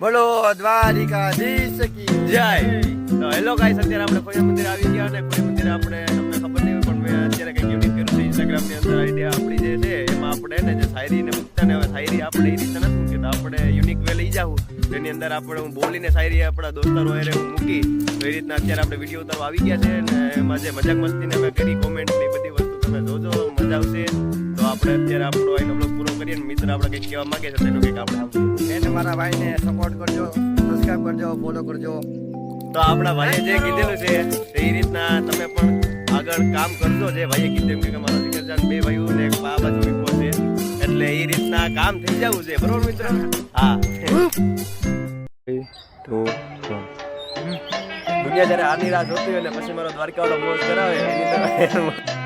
બોલો, દ્વારિકાધીશ કી જય. તો હેલો ગાઈસ અત્યારે આપણે કોઈ મંદિર આવી ગયા અને કોઈ મંદિર આપણે તમને ખબર નહીં પણ મેં અત્યારે કંઈક યુનિક કર્યું છે. ઇન્સ્ટાગ્રામની અંદર આઈડિયા આપણી જે છે, એમાં આપણે ને જે શાયરી ને મૂકતા ને હવે શાયરી આપણે એ રીતે નથી મૂકી. આપણે યુનિક વે લઈ તો એની અંદર આપણે હું બોલીને શાયરી આપણા દોસ્તારો હારે હું મૂકી. તો એ રીતના અત્યારે આપણે વીડિયો ઉતારવા આવી ગયા છે ને એમાં જે મજાક મસ્તી ને મેં કરી કોમેન્ટની બધી વસ્તુ તમે જોજો, મજા આવશે. તો આપણે અત્યારે આપણો અહીંનો બ્લોગ પૂરો કરીએ ને મિત્ર આપણે કંઈક કહેવા માંગે છે તેનું કંઈક આપણે એને મારા ભાઈને સપોર્ટ કરજો સબસ્ક્રાઈબ કરજો ફોલો કરજો. તો આપણા ભાઈએ જે કીધેલું છે તે એ રીતના તમે પણ આગળ કામ કરજો. જે ભાઈએ કીધું કે મારા જીગરજાન બે ભાઈઓ ને એક બાબા જોઈ છે એટલે એ રીતના કામ થઈ જવું છે. બરોબર મિત્ર? હા. દુનિયા જ્યારે આની રાહ જોતી હોય ને પછી મારો દ્વારકાવાળો મોજ કરાવે. એની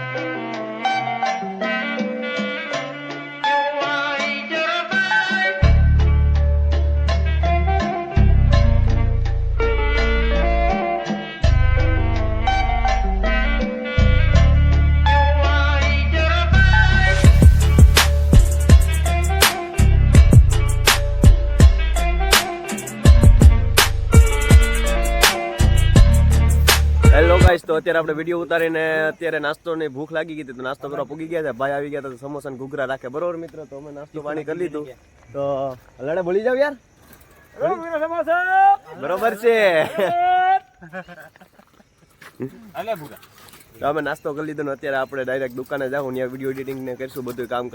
હેલો ગાઈસ તો અત્યારે આપણે વીડિયો ઉતારીને અત્યારે નાસ્તો ની ભૂખ લાગી ગઈ હતી તો નાસ્તો કરવા પૂગી ગયા છે. ભાઈ આવી ગયા તો સમોસા ને ઘૂઘરા રાખે. બરોબર મિત્ર? તો અમે નાસ્તો પાણી કરી લીધું. તો લડે ભૂલી જાવ યાર? બરોબર છે. તો અમે નાસ્તો કરી લીધો ને અત્યારે આપણે ડાયરેક્ટ દુકાને જાઉં ત્યાં વીડિયો એડિટિંગ ને કરીશું બધું કામકાજ.